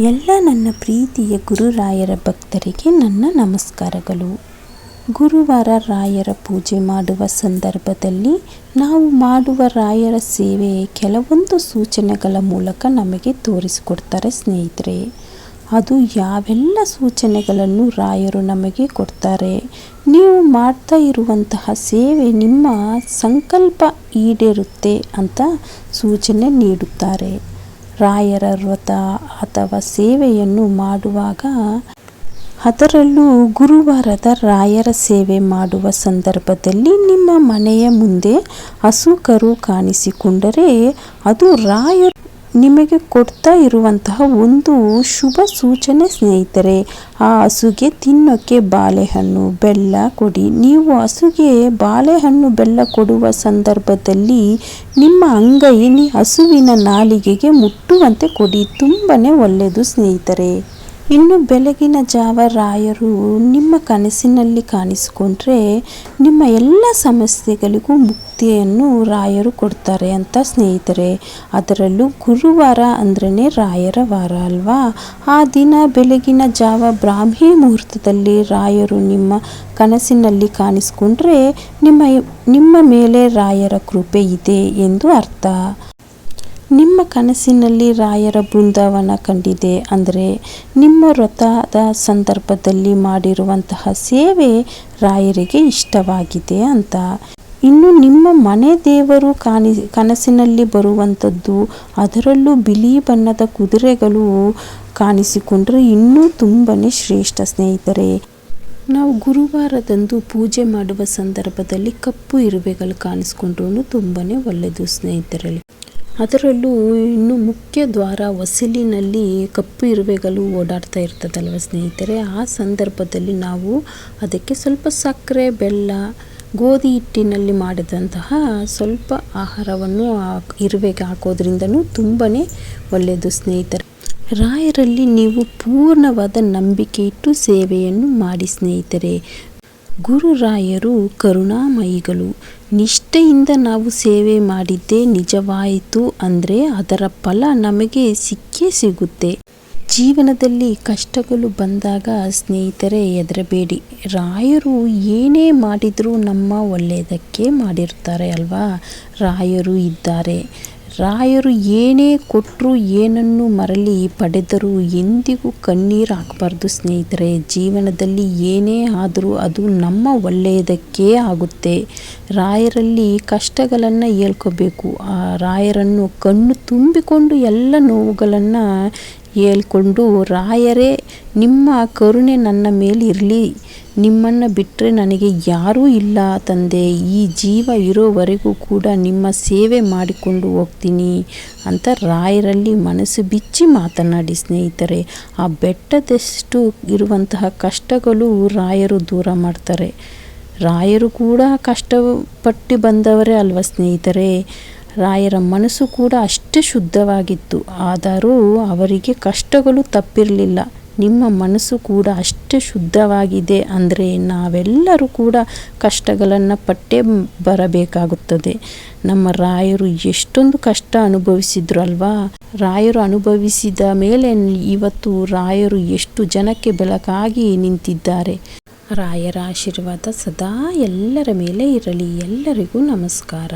ಎಲ್ಲ ನನ್ನ ಪ್ರೀತಿಯ ಗುರುರಾಯರ ಭಕ್ತರಿಗೆ ನನ್ನ ನಮಸ್ಕಾರಗಳು. ಗುರುವಾರ ರಾಯರ ಪೂಜೆ ಮಾಡುವ ಸಂದರ್ಭದಲ್ಲಿ ನಾವು ಮಾಡುವ ರಾಯರ ಸೇವೆ ಕೆಲವೊಂದು ಸೂಚನೆಗಳ ಮೂಲಕ ನಮಗೆ ತೋರಿಸಿಕೊಡ್ತಾರೆ ಸ್ನೇಹಿತರೆ. ಅದು ಯಾವೆಲ್ಲ ಸೂಚನೆಗಳನ್ನು ರಾಯರು ನಮಗೆ ಕೊಡ್ತಾರೆ? ನೀವು ಮಾಡ್ತಾ ಇರುವಂತಹ ಸೇವೆ ನಿಮ್ಮ ಸಂಕಲ್ಪ ಈಡೇರುತ್ತೆ ಅಂತ ಸೂಚನೆ ನೀಡುತ್ತಾರೆ. ರಾಯರ ವ್ರತ ಅಥವಾ ಸೇವೆಯನ್ನು ಮಾಡುವಾಗ ಅದರಲ್ಲೂ ಗುರುವಾರದ ರಾಯರ ಸೇವೆ ಮಾಡುವ ಸಂದರ್ಭದಲ್ಲಿ ನಿಮ್ಮ ಮನೆಯ ಮುಂದೆ ಹಸು ಕರು ಕಾಣಿಸಿಕೊಂಡರೆ ಅದು ರಾಯರು ನಿಮಗೆ ಕೊಡ್ತಾ ಇರುವಂತಹ ಒಂದು ಶುಭ ಸೂಚನೆ ಸ್ನೇಹಿತರೆ, ಆ ಹಸುಗೆ ತಿನ್ನೋಕ್ಕೆ ಬಾಳೆಹಣ್ಣು, ಬೆಲ್ಲ ಕೊಡಿ. ನೀವು ಹಸುಗೆ ಬಾಳೆಹಣ್ಣು, ಬೆಲ್ಲ ಕೊಡುವ ಸಂದರ್ಭದಲ್ಲಿ ನಿಮ್ಮ ಅಂಗೈ ಹಸುವಿನ ನಾಲಿಗೆಗೆ ಮುಟ್ಟುವಂತೆ ಕೊಡಿ. ತುಂಬನೇ ಒಳ್ಳೆಯದು ಸ್ನೇಹಿತರೆ. ಇನ್ನು ಬೆಳಗಿನ ಜಾವ ರಾಯರು ನಿಮ್ಮ ಕನಸಿನಲ್ಲಿ ಕಾಣಿಸಿಕೊಂಡ್ರೆ ನಿಮ್ಮ ಎಲ್ಲ ಸಮಸ್ಯೆಗಳಿಗೂ ಮುಕ್ತಿಯನ್ನು ರಾಯರು ಕೊಡ್ತಾರೆ ಅಂತ ಸ್ನೇಹಿತರೆ. ಅದರಲ್ಲೂ ಗುರುವಾರ ಅಂದ್ರೇ ರಾಯರ ವಾರ ಅಲ್ವಾ? ಆ ದಿನ ಬೆಳಗಿನ ಜಾವ ಬ್ರಾಹ್ಮಿ ಮುಹೂರ್ತದಲ್ಲಿ ರಾಯರು ನಿಮ್ಮ ಕನಸಿನಲ್ಲಿ ಕಾಣಿಸ್ಕೊಂಡ್ರೆ ನಿಮ್ಮ ನಿಮ್ಮ ಮೇಲೆ ರಾಯರ ಕೃಪೆ ಇದೆ ಎಂದು ಅರ್ಥ. ನಿಮ್ಮ ಕನಸಿನಲ್ಲಿ ರಾಯರ ಬೃಂದಾವನ ಕಂಡಿದೆ ಅಂದರೆ ನಿಮ್ಮ ವ್ರತದ ಸಂದರ್ಭದಲ್ಲಿ ಮಾಡಿರುವಂತಹ ಸೇವೆ ರಾಯರಿಗೆ ಇಷ್ಟವಾಗಿದೆ ಅಂತ. ಇನ್ನು ನಿಮ್ಮ ಮನೆ ದೇವರು ಕಾಣಿ, ಕನಸಿನಲ್ಲಿ ಬರುವಂಥದ್ದು ಅದರಲ್ಲೂ ಬಿಳಿ ಬಣ್ಣದ ಕುದುರೆಗಳು ಕಾಣಿಸಿಕೊಂಡ್ರೆ ಇನ್ನೂ ತುಂಬಾ ಶ್ರೇಷ್ಠ ಸ್ನೇಹಿತರೆ. ನಾವು ಗುರುವಾರದಂದು ಪೂಜೆ ಮಾಡುವ ಸಂದರ್ಭದಲ್ಲಿ ಕಪ್ಪು ಇರುವೆಗಳು ಕಾಣಿಸ್ಕೊಂಡ್ರೂ ತುಂಬಾ ಒಳ್ಳೆಯದು ಸ್ನೇಹಿತರಲ್ಲಿ ಅದರಲ್ಲೂ ಇನ್ನು ಮುಖ್ಯ ದ್ವಾರ ಹೊಸಿಲಿನಲ್ಲಿ ಕಪ್ಪು ಇರುವೆಗಳು ಓಡಾಡ್ತಾ ಇರ್ತದಲ್ವ ಸ್ನೇಹಿತರೆ? ಆ ಸಂದರ್ಭದಲ್ಲಿ ನಾವು ಅದಕ್ಕೆ ಸ್ವಲ್ಪ ಸಕ್ಕರೆ, ಬೆಲ್ಲ, ಗೋಧಿ ಹಿಟ್ಟಿನಲ್ಲಿ ಮಾಡಿದಂತಹ ಸ್ವಲ್ಪ ಆಹಾರವನ್ನು ಇರುವೆಗೆ ಹಾಕೋದ್ರಿಂದನೂ ತುಂಬಾ ಒಳ್ಳೆಯದು ಸ್ನೇಹಿತರೆ. ರಾಯರಲ್ಲಿ ನೀವು ಪೂರ್ಣವಾದ ನಂಬಿಕೆ ಇಟ್ಟು ಸೇವೆಯನ್ನು ಮಾಡಿ ಸ್ನೇಹಿತರೆ. ಗುರುರಾಯರು ಕರುಣಾಮಯಿಗಳು. ನಿಷ್ಠೆಯಿಂದ ನಾವು ಸೇವೆ ಮಾಡಿದ್ದೇ ನಿಜವಾಯಿತು ಅಂದರೆ ಅದರ ಫಲ ನಮಗೆ ಸಿಕ್ಕೇ ಸಿಗುತ್ತೆ. ಜೀವನದಲ್ಲಿ ಕಷ್ಟಗಳು ಬಂದಾಗ ಸ್ನೇಹಿತರೆ ಹೆದರಬೇಡಿ. ರಾಯರು ಏನೇ ಮಾಡಿದರೂ ನಮ್ಮ ಒಳ್ಳೆಯದಕ್ಕೆ ಮಾಡಿರ್ತಾರೆ ಅಲ್ವಾ? ರಾಯರು ಇದ್ದಾರೆ. ರಾಯರು ಏನೇ ಕೊಟ್ಟರು ಏನನ್ನು ಮರಳಿ ಪಡೆದರೂ ಎಂದಿಗೂ ಕಣ್ಣೀರು ಹಾಕಬಾರ್ದು ಸ್ನೇಹಿತರೆ. ಜೀವನದಲ್ಲಿ ಏನೇ ಆದರೂ ಅದು ನಮ್ಮ ಒಳ್ಳೆಯದಕ್ಕೇ ಆಗುತ್ತೆ. ರಾಯರಲ್ಲಿ ಕಷ್ಟಗಳನ್ನು ಹೇಳ್ಕೋಬೇಕು. ಆ ರಾಯರನ್ನು ಕಣ್ಣು ತುಂಬಿಕೊಂಡು ಎಲ್ಲ ನೋವುಗಳನ್ನು ಹೇಳ್ಕೊಂಡು ರಾಯರೇ, ನಿಮ್ಮ ಕರುಣೆ ನನ್ನ ಮೇಲೆ ಇರಲಿ ನಿಮ್ಮನ್ನು ಬಿಟ್ಟರೆ ನನಗೆ ಯಾರೂ ಇಲ್ಲ ತಂದೆ. ಈ ಜೀವ ಇರೋವರೆಗೂ ಕೂಡ ನಿಮ್ಮ ಸೇವೆ ಮಾಡಿಕೊಂಡು ಹೋಗ್ತೀನಿ ಅಂತ ರಾಯರಲ್ಲಿ ಮನಸ್ಸು ಬಿಚ್ಚಿ ಮಾತನಾಡಿ ಸ್ನೇಹಿತರೆ. ಆ ಬೆಟ್ಟದಷ್ಟು ಇರುವಂತಹ ಕಷ್ಟಗಳು ರಾಯರು ದೂರ ಮಾಡ್ತಾರೆ. ರಾಯರು ಕೂಡ ಕಷ್ಟಪಟ್ಟು ಬಂದವರೇ ಅಲ್ವ ಸ್ನೇಹಿತರೆ? ರಾಯರ ಮನಸ್ಸು ಕೂಡ ಅಷ್ಟೇ ಶುದ್ಧವಾಗಿತ್ತು. ಆದರೂ ಅವರಿಗೆ ಕಷ್ಟಗಳು ತಪ್ಪಿರಲಿಲ್ಲ. ನಿಮ್ಮ ಮನಸ್ಸು ಕೂಡ ಅಷ್ಟೇ ಶುದ್ಧವಾಗಿದೆ ಅಂದರೆ ನಾವೆಲ್ಲರೂ ಕೂಡ ಕಷ್ಟಗಳನ್ನು ಪಟ್ಟೆ ಬರಬೇಕಾಗುತ್ತದೆ. ನಮ್ಮ ರಾಯರು ಎಷ್ಟೊಂದು ಕಷ್ಟ ಅನುಭವಿಸಿದ್ರು ಅಲ್ವಾ? ರಾಯರು ಅನುಭವಿಸಿದ ಮೇಲೆ ಇವತ್ತು ರಾಯರು ಎಷ್ಟು ಜನಕ್ಕೆ ಬೆಳಕಾಗಿ ನಿಂತಿದ್ದಾರೆ. ರಾಯರ ಆಶೀರ್ವಾದ ಸದಾ ಎಲ್ಲರ ಮೇಲೆ ಇರಲಿ. ಎಲ್ಲರಿಗೂ ನಮಸ್ಕಾರ.